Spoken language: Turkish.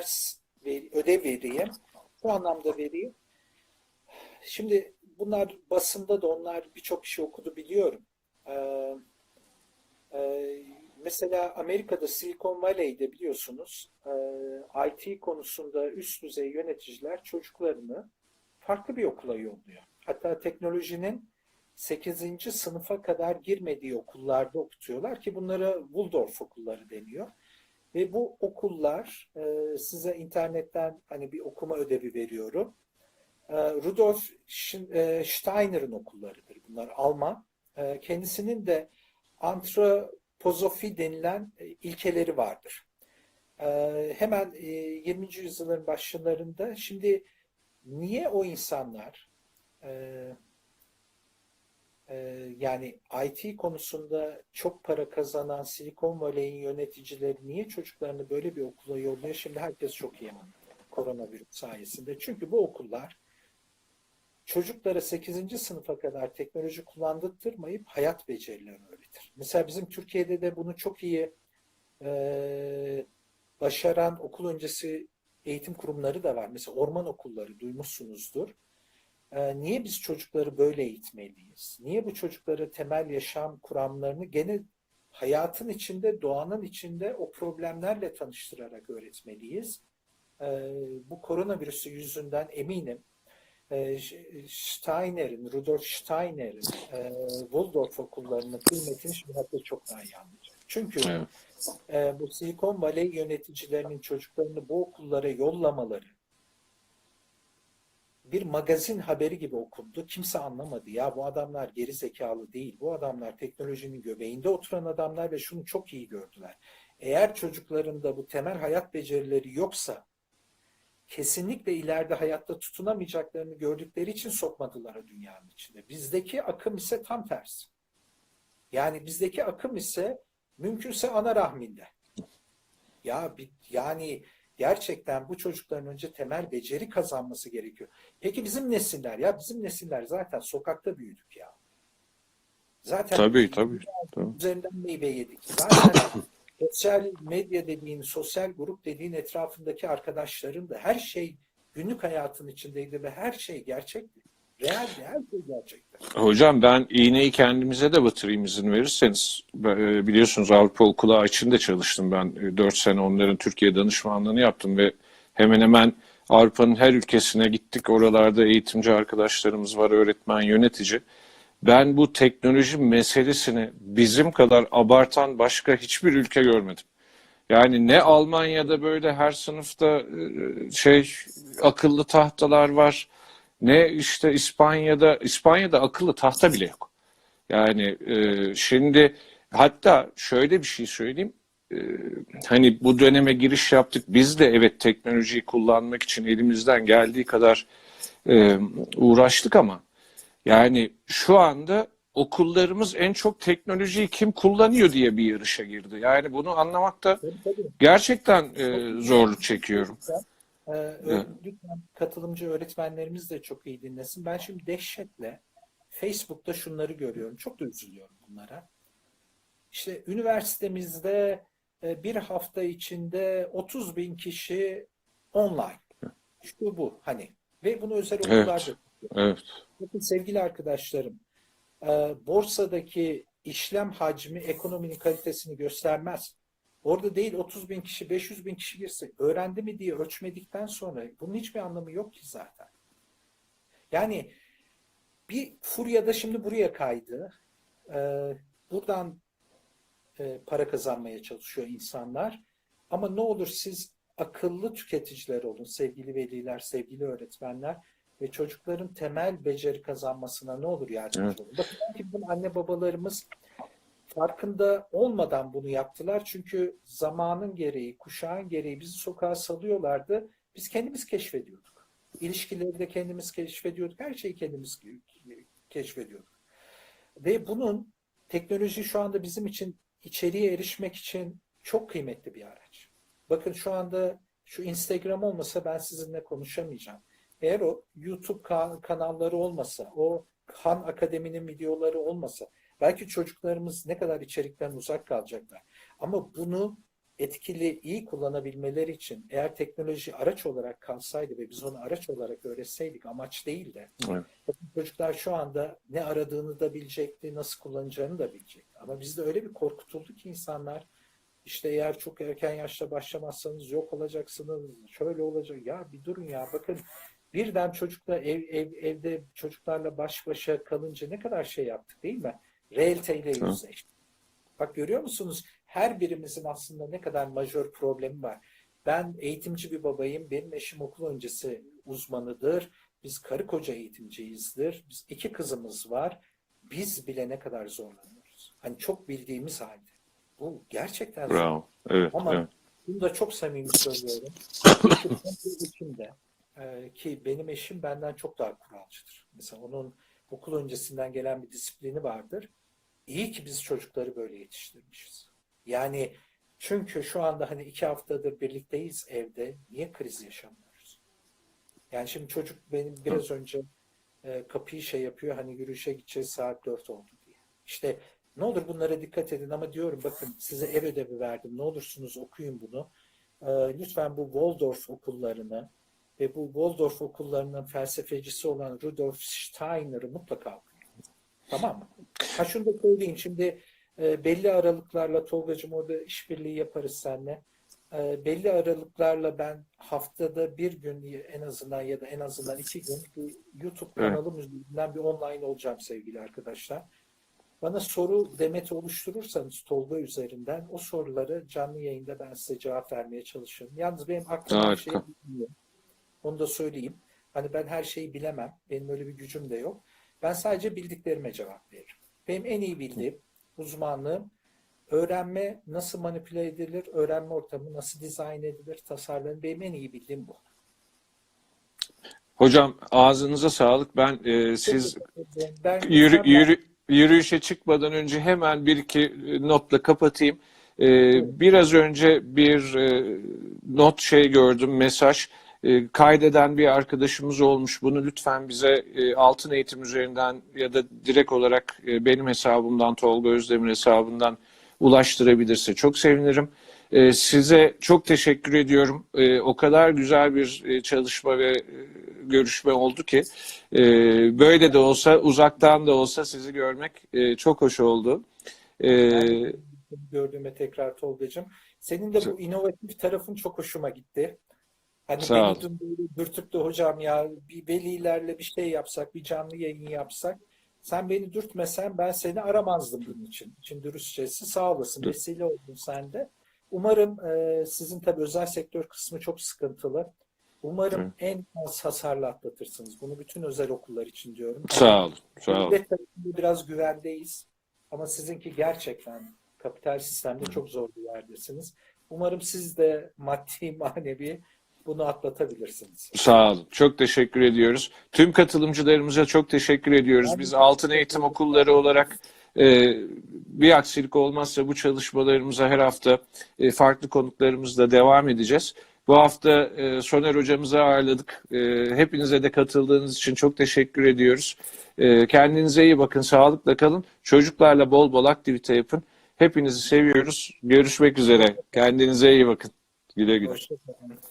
ders ver, ödev vereyim. Bu anlamda vereyim. Şimdi bunlar basında da onlar birçok kişi okudu biliyorum. Ee, e, mesela Amerika'da Silicon Valley'de biliyorsunuz e, IT konusunda üst düzey yöneticiler çocuklarını farklı bir okula yolluyor. Hatta teknolojinin 8. sınıfa kadar girmediği okullarda okutuyorlar ki bunlara Waldorf okulları deniyor. Ve bu okullar e, size internetten hani bir okuma ödevi veriyorum. E, Rudolf e, Steiner'ın okullarıdır bunlar Alman. E, kendisinin de antropozofi denilen e, ilkeleri vardır. E, hemen e, 20. yüzyılın başlarında şimdi niye o insanlar e, yani IT konusunda çok para kazanan Silikon Valley'in yöneticileri niye çocuklarını böyle bir okula yolluyor? Şimdi herkes çok iyi anladı koronavirüs sayesinde. Çünkü bu okullar çocuklara 8. sınıfa kadar teknoloji kullandırtmayıp hayat becerilerini öğretir. Mesela bizim Türkiye'de de bunu çok iyi e, başaran okul öncesi eğitim kurumları da var. Mesela orman okulları duymuşsunuzdur. Ee, niye biz çocukları böyle eğitmeliyiz? Niye bu çocuklara temel yaşam kuramlarını gene hayatın içinde, doğanın içinde o problemlerle tanıştırarak öğretmeliyiz? Ee, bu koronavirüsü yüzünden eminim e, Steiner'in, Rudolf Steiner'in e, Waldorf okullarının kıymetini şimdi hatta çok daha iyi anlayacak. Çünkü Evet. e, bu Silikon Valley yöneticilerinin çocuklarını bu okullara yollamaları bir magazin haberi gibi okundu. Kimse anlamadı. Ya bu adamlar geri zekalı değil. Bu adamlar teknolojinin göbeğinde oturan adamlar ve şunu çok iyi gördüler. Eğer çocuklarında bu temel hayat becerileri yoksa kesinlikle ileride hayatta tutunamayacaklarını gördükleri için sokmadılar dünyanın içinde. Bizdeki akım ise tam tersi. Yani bizdeki akım ise mümkünse ana rahminde. Ya bir, yani gerçekten bu çocukların önce temel beceri kazanması gerekiyor. Peki bizim nesiller ya bizim nesiller zaten sokakta büyüdük ya. Zaten Tabii tabii. tabii. üzerinden meyve yedik. Zaten sosyal medya dediğin, sosyal grup dediğin etrafındaki arkadaşların da her şey günlük hayatın içindeydi ve her şey gerçekti. Realdi, her şey gerçekti. Hocam ben iğneyi kendimize de batırayım izin verirseniz. E, Biliyorsunuz Avrupa Okulu içinde çalıştım ben. 4 sene onların Türkiye danışmanlığını yaptım ve hemen hemen Avrupa'nın her ülkesine gittik. Oralarda eğitimci arkadaşlarımız var, öğretmen, yönetici. Ben bu teknoloji meselesini bizim kadar abartan başka hiçbir ülke görmedim. Yani ne Almanya'da böyle her sınıfta e, şey akıllı tahtalar var. Ne işte İspanya'da İspanya'da akıllı tahta bile yok. Yani e, şimdi hatta şöyle bir şey söyleyeyim. E, hani bu döneme giriş yaptık. Biz de evet teknolojiyi kullanmak için elimizden geldiği kadar e, uğraştık ama yani şu anda okullarımız en çok teknolojiyi kim kullanıyor diye bir yarışa girdi. Yani bunu anlamakta gerçekten e, zorluk çekiyorum. Ee, lütfen katılımcı öğretmenlerimiz de çok iyi dinlesin. Ben şimdi dehşetle Facebook'ta şunları görüyorum. Çok da üzülüyorum bunlara. İşte üniversitemizde e, bir hafta içinde 30 bin kişi online. Şu bu hani. Ve bunu özel okullarda. Evet. Bakın sevgili arkadaşlarım, e, borsadaki işlem hacmi ekonominin kalitesini göstermez. Orada değil 30 bin kişi, 500 bin kişi girse öğrendi mi diye ölçmedikten sonra bunun hiçbir anlamı yok ki zaten. Yani bir furyada şimdi buraya kaydı. Ee, buradan e, para kazanmaya çalışıyor insanlar. Ama ne olur siz akıllı tüketiciler olun sevgili veliler, sevgili öğretmenler ve çocukların temel beceri kazanmasına ne olur yardımcı Evet. olun. Bakın belki bizim anne babalarımız farkında olmadan bunu yaptılar. Çünkü zamanın gereği, kuşağın gereği bizi sokağa salıyorlardı. Biz kendimiz keşfediyorduk. İlişkileri de kendimiz keşfediyorduk. Her şeyi kendimiz keşfediyorduk. Ve bunun teknoloji şu anda bizim için içeriye erişmek için çok kıymetli bir araç. Bakın şu anda şu Instagram olmasa ben sizinle konuşamayacağım. Eğer o YouTube ka- kanalları olmasa, o Han Akademi'nin videoları olmasa belki çocuklarımız ne kadar içerikten uzak kalacaklar. Ama bunu etkili, iyi kullanabilmeleri için eğer teknoloji araç olarak kalsaydı ve biz onu araç olarak öğretseydik amaç değil de Evet. çocuklar şu anda ne aradığını da bilecekti, nasıl kullanacağını da bilecekti. Ama bizde öyle bir korkutuldu ki insanlar işte eğer çok erken yaşta başlamazsanız yok olacaksınız, şöyle olacak. Ya bir durun ya bakın birden çocukla ev, ev, evde çocuklarla baş başa kalınca ne kadar şey yaptık değil mi? Realiteyle Hı. yüzleştik. Bak görüyor musunuz? Her birimizin aslında ne kadar majör problemi var. Ben eğitimci bir babayım. Benim eşim okul öncesi uzmanıdır. Biz karı koca eğitimciyizdir. Biz iki kızımız var. Biz bile ne kadar zorlanıyoruz. Hani çok bildiğimiz halde. Bu gerçekten zor. Bravo. Evet, Ama evet. bunu da çok samimi söylüyorum. İçimde e, ki benim eşim benden çok daha kuralcıdır. Mesela onun okul öncesinden gelen bir disiplini vardır. İyi ki biz çocukları böyle yetiştirmişiz. Yani çünkü şu anda hani iki haftadır birlikteyiz evde. Niye kriz yaşamıyoruz? Yani şimdi çocuk benim biraz önce e, kapıyı şey yapıyor hani yürüyüşe gideceğiz saat 4 oldu diye. İşte ne olur bunlara dikkat edin ama diyorum bakın size ev ödevi verdim. Ne olursunuz okuyun bunu. Ee, lütfen bu Waldorf okullarını ve bu Waldorf okullarının felsefecisi olan Rudolf Steiner'ı mutlaka okuyun. Tamam mı? Ha şunu da söyleyeyim. Şimdi e, belli aralıklarla Tolgacığım orada işbirliği yaparız seninle. E, belli aralıklarla ben haftada bir gün en azından ya da en azından iki gün bir YouTube Evet. kanalım üzerinden bir online olacağım sevgili arkadaşlar. Bana soru demeti oluşturursanız Tolga üzerinden o soruları canlı yayında ben size cevap vermeye çalışırım. Yalnız benim aklım her şeyi Harika. bilmiyor. Onu da söyleyeyim. Hani ben her şeyi bilemem. Benim öyle bir gücüm de yok. Ben sadece bildiklerime cevap veririm. Benim en iyi bildiğim uzmanlığım öğrenme nasıl manipüle edilir, öğrenme ortamı nasıl dizayn edilir, tasarlanır. Benim en iyi bildiğim bu. Hocam ağzınıza sağlık. Ben e, siz ben yürü, yürü, yürüyüşe çıkmadan önce hemen bir iki notla kapatayım. Ee, biraz önce bir e, not şey gördüm, mesaj. E, kaydeden bir arkadaşımız olmuş. Bunu lütfen bize e, altın eğitim üzerinden ya da direkt olarak e, benim hesabımdan, Tolga Özdemir hesabından ulaştırabilirse çok sevinirim. E, size çok teşekkür ediyorum. E, o kadar güzel bir e, çalışma ve e, görüşme oldu ki e, böyle de olsa uzaktan da olsa sizi görmek e, çok hoş oldu. E, gördüğüme tekrar Tolga'cığım. Senin de bu inovatif tarafın çok hoşuma gitti. Hani Sağ beni ol. dün böyle dürtüp de hocam ya bir velilerle bir şey yapsak, bir canlı yayın yapsak. Sen beni dürtmesen ben seni aramazdım bunun için. İçin dürüstçesi sağ olasın. Dur. Vesile oldun sen de. Umarım e, sizin tabii özel sektör kısmı çok sıkıntılı. Umarım Evet. en az hasarla atlatırsınız. Bunu bütün özel okullar için diyorum. sağ olun, sağ olun. Biraz güvendeyiz. Ama sizinki gerçekten kapital sistemde çok zor bir yerdesiniz. Umarım siz de maddi manevi bunu atlatabilirsiniz. Sağ olun. Çok teşekkür ediyoruz. Tüm katılımcılarımıza çok teşekkür ediyoruz. Biz Altın Eğitim Okulları olarak e, bir aksilik olmazsa bu çalışmalarımıza her hafta e, farklı konuklarımızla devam edeceğiz. Bu hafta e, Soner hocamızı ağırladık. E, hepinize de katıldığınız için çok teşekkür ediyoruz. E, kendinize iyi bakın, sağlıkla kalın. Çocuklarla bol bol aktivite yapın. Hepinizi seviyoruz. Görüşmek üzere. Kendinize iyi bakın. Güle güle. Hoşçakalın.